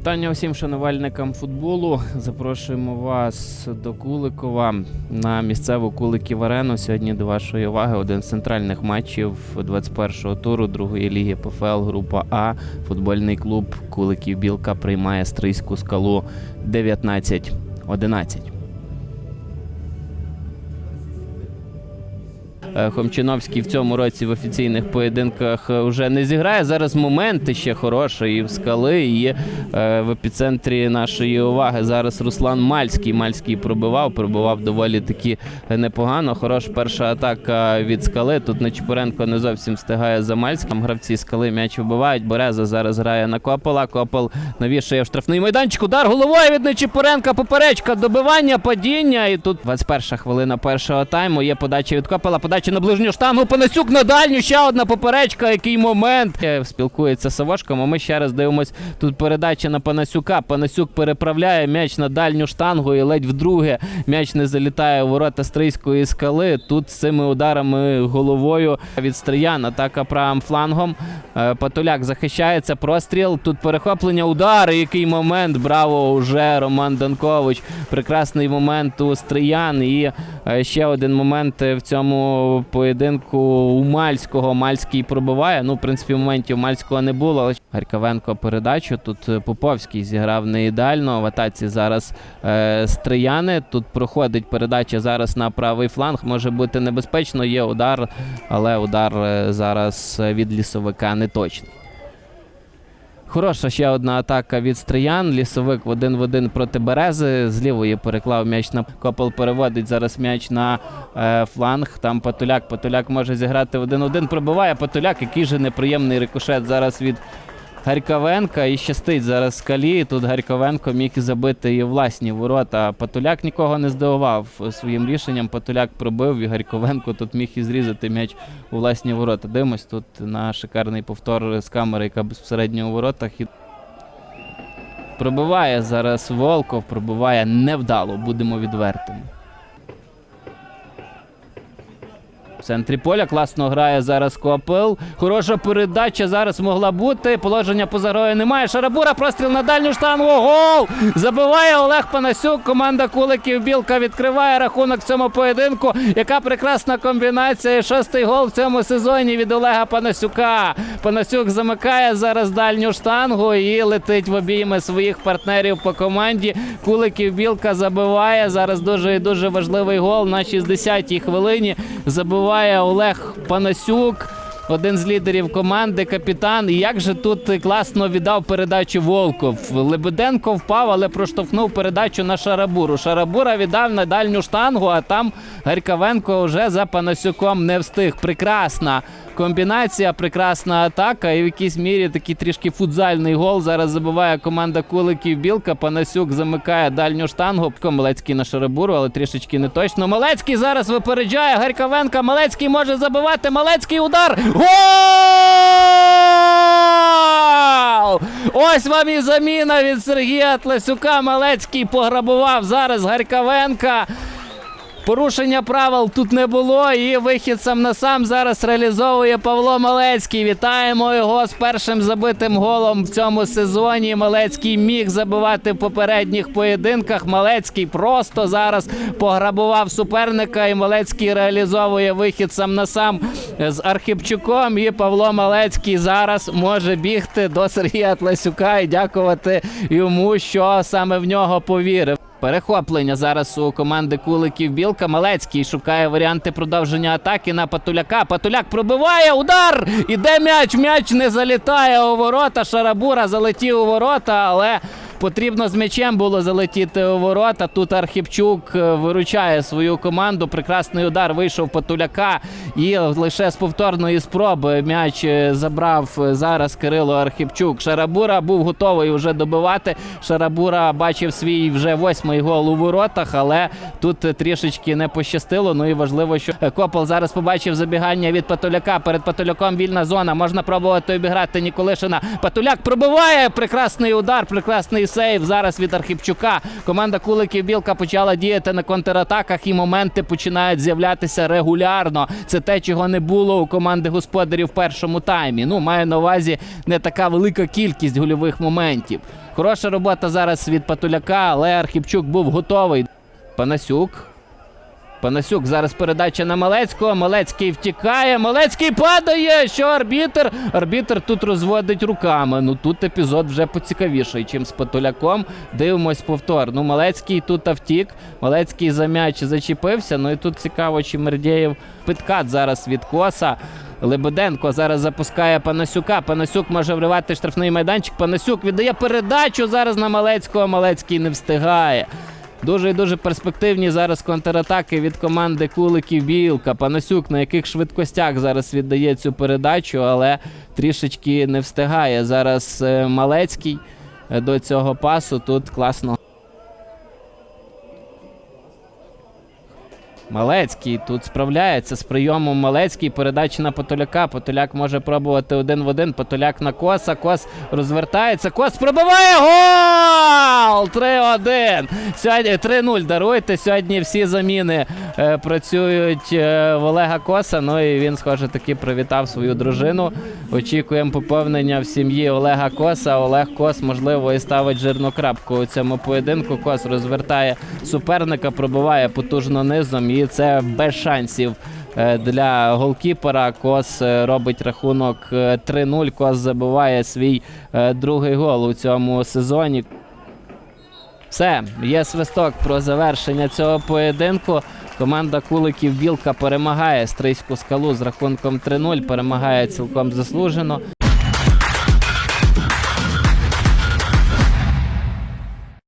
Вітання усім шанувальникам футболу. Запрошуємо вас до Куликова на місцеву Куликів Арену. Сьогодні до вашої уваги один з центральних матчів 21-го туру другої ліги ПФЛ Група А. Футбольний клуб Куликів Білка приймає стрийську скалу 19-11. Хомчиновський в цьому році в офіційних поєдинках е, вже не зіграє. Зараз момент ще хороший і в скали, і е, в епіцентрі нашої уваги. Зараз Руслан Мальський. Мальський пробивав, пробивав доволі таки непогано. Хороша перша атака від скали. Тут Нечіпоренко не зовсім встигає за Мальським. Гравці скали м'яч вибивають. Береза зараз грає на Копола. Копол навішує в штрафний майданчик. Удар головою від Нечіпоренка. Поперечка, добивання, падіння. І тут 21 хвилина першого тайму. Є подача від Копола. Подача на ближню штангу. Панасюк на дальню. Ще одна поперечка. Який момент. Е, Спілкується з Савошком. А ми ще раз дивимось. Тут передача на Панасюка. Панасюк переправляє м'яч на дальню штангу і ледь вдруге м'яч не залітає у ворота стрийської скали. Тут з цими ударами головою від Стриян. Атака правим флангом. Е, Патуляк захищається. Простріл. Тут перехоплення. Удар. Який момент. Браво! Уже Роман Данкович. Прекрасний момент у Стриян. І е, ще один момент в цьому поєдинку у Мальського. Мальський пробиває. Ну, в принципі, моментів Мальського не було. Але Гарькавенко передачу. Тут е, Поповський зіграв не ідеально. В атаці зараз е, Стрияни. Тут проходить передача зараз на правий фланг. Може бути небезпечно. Є удар, але удар е, зараз від лісовика не точний. Хороша ще одна атака від Стриян. Лісовик в один в один проти Берези. З лівої переклав м'яч на Копол переводить зараз м'яч на е, фланг. Там Патуляк. Патуляк може зіграти в один-один. Пробиває Патуляк. Який же неприємний рикошет зараз від Гарьковенка. І щастить зараз скалі. Тут Гарьковенко міг забити і власні ворота. Патуляк нікого не здивував своїм рішенням. Патуляк пробив і Гарьковенко тут міг і зрізати м'яч у власні ворота. Дивимось тут на шикарний повтор з камери, яка безпосередньо у воротах. І пробиває зараз Волков, пробиває невдало, будемо відвертими. В центрі поля класно грає зараз Копил. Хороша передача зараз могла бути. Положення поза грою немає. Шарабура, простріл на дальню штангу. Гол! Забиває Олег Панасюк. Команда Куликів Білка відкриває рахунок в цьому поєдинку. Яка прекрасна комбінація. Шостий гол в цьому сезоні від Олега Панасюка. Панасюк замикає зараз дальню штангу і летить в обійми своїх партнерів по команді. Куликів Білка забиває. Зараз дуже і дуже важливий гол на 60-й хвилині. Забиває Олег Панасюк. Один з лідерів команди, капітан. І як же тут класно віддав передачу Волков. Лебеденко впав, але проштовхнув передачу на Шарабуру. Шарабура віддав на дальню штангу, а там Гарьковенко вже за Панасюком не встиг. Прекрасна комбінація, прекрасна атака. І в якійсь мірі такий трішки футзальний гол. Зараз забиває команда Куликів Білка. Панасюк замикає дальню штангу. Малецький на Шарабуру, але трішечки не точно. Малецький зараз випереджає Гарьковенка. Малецький може забивати. Малецький удар. Гол! Ось вам і заміна від Сергія Тлесюка. Малецький пограбував зараз Гарьковенка. Порушення правил тут не було, і вихід сам на сам зараз реалізовує Павло Малецький. Вітаємо його з першим забитим голом в цьому сезоні. Малецький міг забивати в попередніх поєдинках. Малецький просто зараз пограбував суперника, і Малецький реалізовує вихід сам на сам з Архипчуком. І Павло Малецький зараз може бігти до Сергія Тласюка і дякувати йому, що саме в нього повірив. Перехоплення зараз у команди Куликів Білка. Малецький шукає варіанти продовження атаки на Патуляка. Патуляк пробиває удар. Іде м'яч. М'яч не залітає у ворота. Шарабура залетів у ворота, але. Потрібно з м'ячем було залетіти у ворота. Тут Архіпчук е, виручає свою команду. Прекрасний удар вийшов Патуляка. І лише з повторної спроби м'яч е, забрав е, зараз Кирило Архіпчук. Шарабура був готовий вже добивати. Шарабура бачив свій вже восьмий гол у воротах, але тут трішечки не пощастило. Ну і важливо, що Копол зараз побачив забігання від Патуляка. Перед Патуляком вільна зона. Можна пробувати обіграти Ніколишина. Патуляк пробиває. Прекрасний удар, прекрасний сейв зараз від Архипчука. Команда Куликів Білка почала діяти на контратаках, і моменти починають з'являтися регулярно. Це те, чого не було у команди господарів в першому таймі. Ну, маю на увазі не така велика кількість гольових моментів. Хороша робота зараз від Патуляка, але Архіпчук був готовий. Панасюк. Панасюк зараз передача на Малецького. Малецький втікає. Малецький падає. Що арбітр? Арбітр тут розводить руками. Ну тут епізод вже поцікавіший, чим з Патуляком. Дивимось повтор. Ну, Малецький тут втік. Малецький за м'яч зачепився. Ну і тут цікаво, чи Мердєєв підкат зараз від коса. Лебеденко зараз запускає Панасюка. Панасюк може вривати штрафний майданчик. Панасюк віддає передачу зараз на Малецького. Малецький не встигає. Дуже і дуже перспективні зараз контратаки від команди Куликів Білка. Панасюк на яких швидкостях зараз віддає цю передачу, але трішечки не встигає. Зараз е, Малецький е, до цього пасу. Тут класно. Малецький тут справляється з прийомом Малецький. Передача на Потоляка. Потоляк може пробувати один в один. Потоляк на коса. Кос розвертається. Кос пробиває гол! 3-1. Сьогодні 3-0. Даруйте. Сьогодні всі заміни е, працюють е, в Олега Коса. Ну і він, схоже, таки привітав свою дружину. Очікуємо поповнення в сім'ї Олега Коса. Олег Кос, можливо, і ставить жирну крапку у цьому поєдинку. Кос розвертає суперника, пробиває потужно низом, і це без шансів. е, Для голкіпера Кос е, робить рахунок е, 3-0. Кос забиває свій е, другий гол у цьому сезоні. Все, є свисток про завершення цього поєдинку. Команда Куликів Білка перемагає стрийську скалу з рахунком 3-0. Перемагає цілком заслужено.